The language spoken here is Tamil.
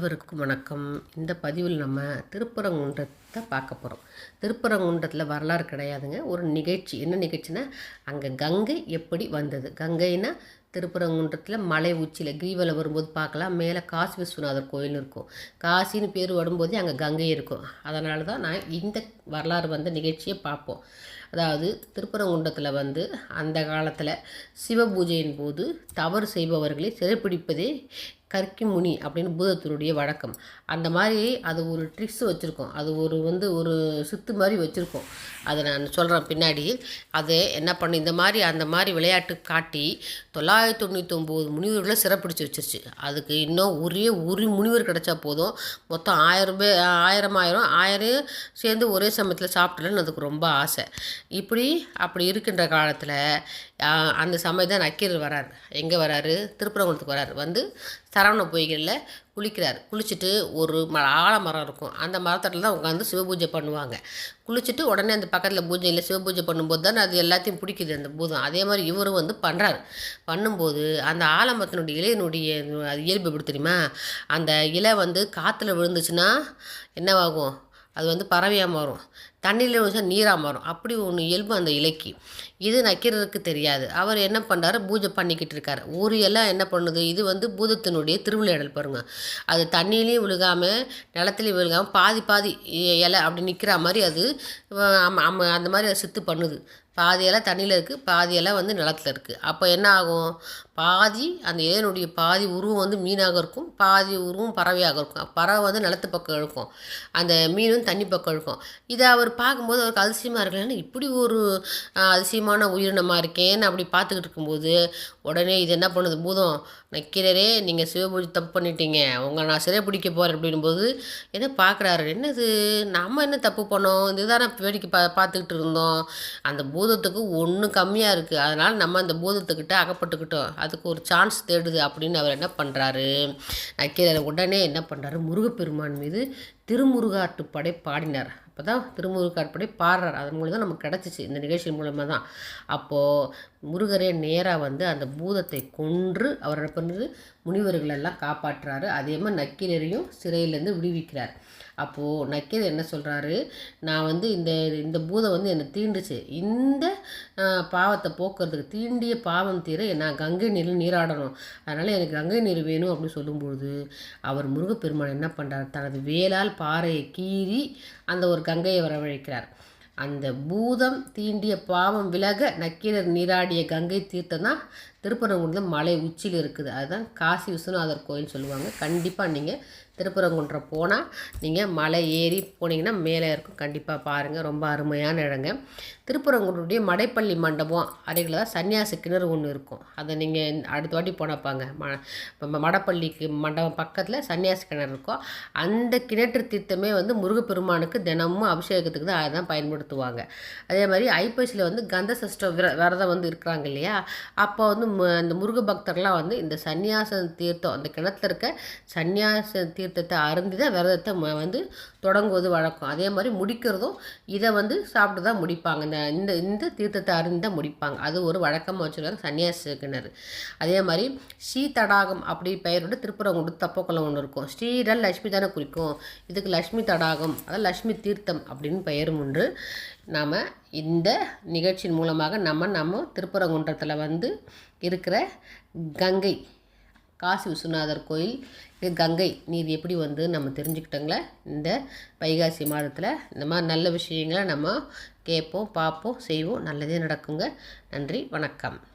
அனைவருக்கும் வணக்கம். இந்த பதிவில் நம்ம திருப்பரங்குன்றத்தை பார்க்க போகிறோம் திருப்பரங்குன்றத்தில் வரலாறு கிடையாதுங்க. ஒரு நிகழ்ச்சி என்ன நிகழ்ச்சினா அங்கே கங்கை எப்படி வந்தது? கங்கைன்னா திருப்பரங்குன்றத்தில் மலை உச்சியில் கிரிவலம் வரும்போது பார்க்கலாம். மேலே காசி விஸ்வநாதர் கோயில் இருக்கும். காசின்னு பேர் வரும்போதே அங்கே கங்கை இருக்கும். அதனால தான் நான் இந்த வரலாறு வந்த நிகழ்ச்சியை பார்ப்போம். அதாவது திருப்பரங்குன்றத்தில் வந்து அந்த காலத்தில் சிவ பூஜையின் போது தவறு செய்பவர்களை சிறைப்பிடிப்பதே கற்கி முனி அப்படின்னு பூதத்தினுடைய வழக்கம். அந்த மாதிரி அது ஒரு ட்ரிக்ஸ் வச்சுருக்கோம். அது ஒரு வந்து ஒரு சுத்து மாதிரி வச்சுருக்கோம். அதை நான் சொல்கிறேன் பின்னாடி. அது என்ன பண்ணு இந்த மாதிரி அந்த மாதிரி விளையாட்டு காட்டி தொள்ளாயிரத்தி தொண்ணூற்றி ஒம்பது முனிவர்களை சிறப்பிடிச்சு வச்சிருச்சு. அதுக்கு இன்னும் ஒரே ஒரு முனிவர் கிடச்சா போதும். மொத்தம் ஆயிரம் பேர் ஆயிரம் ஆயிரம் ஆயிரம் சேர்ந்து ஒரே சமயத்தில் சாப்பிடலன்னு அதுக்கு ரொம்ப ஆசை. இப்படி அப்படி இருக்கின்ற காலத்தில் அந்த சமயம் தான் நக்கீரர் வரார். எங்கே வராரு? திருப்பரங்குளத்துக்கு வரார். வந்து சரவண பொய்களில் குளிக்கிறார். குளிச்சுட்டு ஒரு ம ஆலமரம் இருக்கும். அந்த மரத்தட்டில் தான் உட்காந்து சிவபூஜை பண்ணுவாங்க. குளிச்சுட்டு உடனே அந்த பக்கத்தில் பூஜையில் சிவபூஜை பண்ணும்போது தான் அது எல்லாத்தையும் பிடிக்குது அந்த பூதம். அதே மாதிரி இவரும் வந்து பண்ணுறாரு பண்ணும்போது அந்த ஆலமரத்தினுடைய இலையினுடைய அது இயல்பு எப்படி தெரியுமா? அந்த இலை வந்து காற்றுல விழுந்துச்சுன்னா என்னவாகும்? அது வந்து பறவையாக மாறும். தண்ணியில் விழுந்தா நீராக மாறும். அப்படி ஒன்று இயல்பு அந்த இலைக்கு. இது நக்கிறதுக்கு தெரியாது. அவர் என்ன பண்ணுறாரு பூஜை பண்ணிக்கிட்டு இருக்காரு. ஊர் எல்லாம் என்ன பண்ணுது? இது வந்து பூதத்தினுடைய திருவிளையாடல் பாருங்கள் அது தண்ணியிலையும் விழுகாமல் நிலத்துலையும் விழுகாமல் பாதி பாதி இலை அப்படி நிற்கிற மாதிரி அது அந்த மாதிரி அதை சித்து பண்ணுது. பாதி தண்ணியில் இருக்குது பாதி வந்து நிலத்தில் இருக்குது அப்போ என்ன ஆகும்? பாதி அந்த இதனுடைய பாதி உருவம் வந்து மீனாக இருக்கும். பாதி உருவம் பறவையாக இருக்கும். பறவை வந்து நிலத்து பக்கம் இருக்கும் அந்த மீனும் தண்ணி பக்கம் இருக்கும் இதை அவர் பார்க்கும்போது அவருக்கு அதிசயமாக இருக்கலன்னு இப்படி ஒரு அதிசயமான உயிரினமாக இருக்கேன்னு அப்படி பார்த்துக்கிட்டு இருக்கும்போது உடனே இது என்ன பண்ணுது? பூதம் நக்கீரரே நீங்கள் சிவபூஜை தப்பு பண்ணிட்டீங்க. உங்களை நான் சிறை பிடிக்க போகிறேன் அப்படின்போது என்ன பார்க்குறாரு? என்னது? நம்ம என்ன தப்பு பண்ணோம்? இதுதான் வேடிக்கை பா பார்த்துக்கிட்டு இருந்தோம். அந்த பூதத்துக்கு ஒன்று கம்மியாக இருக்குது அதனால் நம்ம அந்த பூதத்துக்கிட்ட அகப்பட்டுக்கிட்டோம். அதுக்கு ஒரு சான்ஸ் தேடுது அப்படின்னு அவர் என்ன பண்ணுறாரு நக்கீரர் உடனே என்ன பண்ணுறாரு முருகப்பெருமான் மீது திருமுருகாட்டுப்படை பாடினார். அப்போ தான் அற்படி பாடுறார். அதன் மூலம் தான் நமக்கு கிடச்சிச்சு. இந்த நிகழ்ச்சி மூலமாக தான் அப்போது முருகரே நேராக வந்து அந்த பூதத்தை கொன்று அவர் என்ன பண்ணுறது முனிவர்களெல்லாம் காப்பாற்றுறாரு. அதே மாதிரி நக்கீரரையும் சிறையிலேருந்து விடுவிக்கிறார். அப்போது நக்கீரர் என்ன சொல்கிறாரு நான் வந்து இந்த இந்த பூதம் வந்து என்னை தீண்டுச்சு. இந்த பாவத்தை போக்குறதுக்கு தீண்டிய பாவம் தீர நான் கங்கை நீரில் நீராடணும். அதனால் எனக்கு கங்கை நீர் வேணும் அப்படின்னு சொல்லும்பொழுது அவர் முருகப்பெருமான் என்ன பண்ணுறார் தனது வேலால் பாறையை கீறி அந்த ஒரு கங்கையை வரவழைக்கிறார். அந்த பூதம் தீண்டிய பாவம் விலக நக்கீரர் நீராடிய கங்கை தீர்த்தம் தான் திருப்பரங்குன்றம் மலை உச்சியில் இருக்குது. அதுதான் காசி விஸ்வநாதர் கோயில் சொல்லுவாங்க. கண்டிப்பாக நீங்கள் திருப்பரங்குன்றம் போனால் நீங்கள் மலை ஏறி போனீங்கன்னா மேலே இருக்கும். கண்டிப்பாக பாருங்கள் ரொம்ப அருமையான இடங்க. திருப்பரங்குன்றுடைய மடைப்பள்ளி மண்டபம் அருகில் தான் சன்னியாசி கிணறு ஒன்று இருக்கும். அதை நீங்கள் அடுத்த வாட்டி போனப்பாங்க ம மடப்பள்ளிக்கு மண்டபம் பக்கத்தில் சன்னியாசி கிணறு இருக்கும். அந்த கிணற்று தீர்த்தமே வந்து முருகப்பெருமானுக்கு தினமும் அபிஷேகத்துக்கு தான் அதை தான் பயன்படுத்துவாங்க. அதே மாதிரி ஐப்பசியில் வந்து கந்த சஷ்டம் விர விரதம் வந்து இருக்கிறாங்க இல்லையா? அப்போ வந்து அந்த முருக பக்தர்கள்லாம் வந்து இந்த சன்னியாச தீர்த்தம் அந்த கிணத்துல இருக்க சன்னியாச தீர்த்தத்தை அருந்தி தான் விரதத்தை வந்து தொடங்குவது வழக்கம். அதே மாதிரி முடிக்கிறதும் இதை வந்து சாப்பிட்டு தான் முடிப்பாங்க. இந்த இந்த இந்த தீர்த்தத்தை அருந்தி தான் முடிப்பாங்க. அது ஒரு வழக்கமாக வச்சுருக்காங்க சன்னியாச கிணறு. அதே மாதிரி ஸ்ரீ தடாகம் அப்படி பெயரோட திருப்பரங்குண்டு தப்பக்குளம் ஒன்று இருக்கும். ஸ்ரீரல் லட்சுமி தானே குறிக்கும். இதுக்கு லக்ஷ்மி தடாகம் அதாவது லக்ஷ்மி தீர்த்தம் அப்படின்னு பெயரும் ஒன்று நாம் இந்த நிகழ்ச்சியின் மூலமாக நம்ம நம்ம திருப்பரங்குன்றத்தில் வந்து இருக்கிற கங்கை காசி விஸ்வநாதர் கோயில் கங்கை நீர் எப்படி வந்து நம்ம தெரிஞ்சுக்கிட்டோங்களே இந்த வைகாசி மாதத்தில் இந்த மாதிரி நல்ல விஷயங்களை நம்ம கேட்போம் பார்ப்போம் செய்வோம் நல்லதே நடக்குங்க. நன்றி வணக்கம்.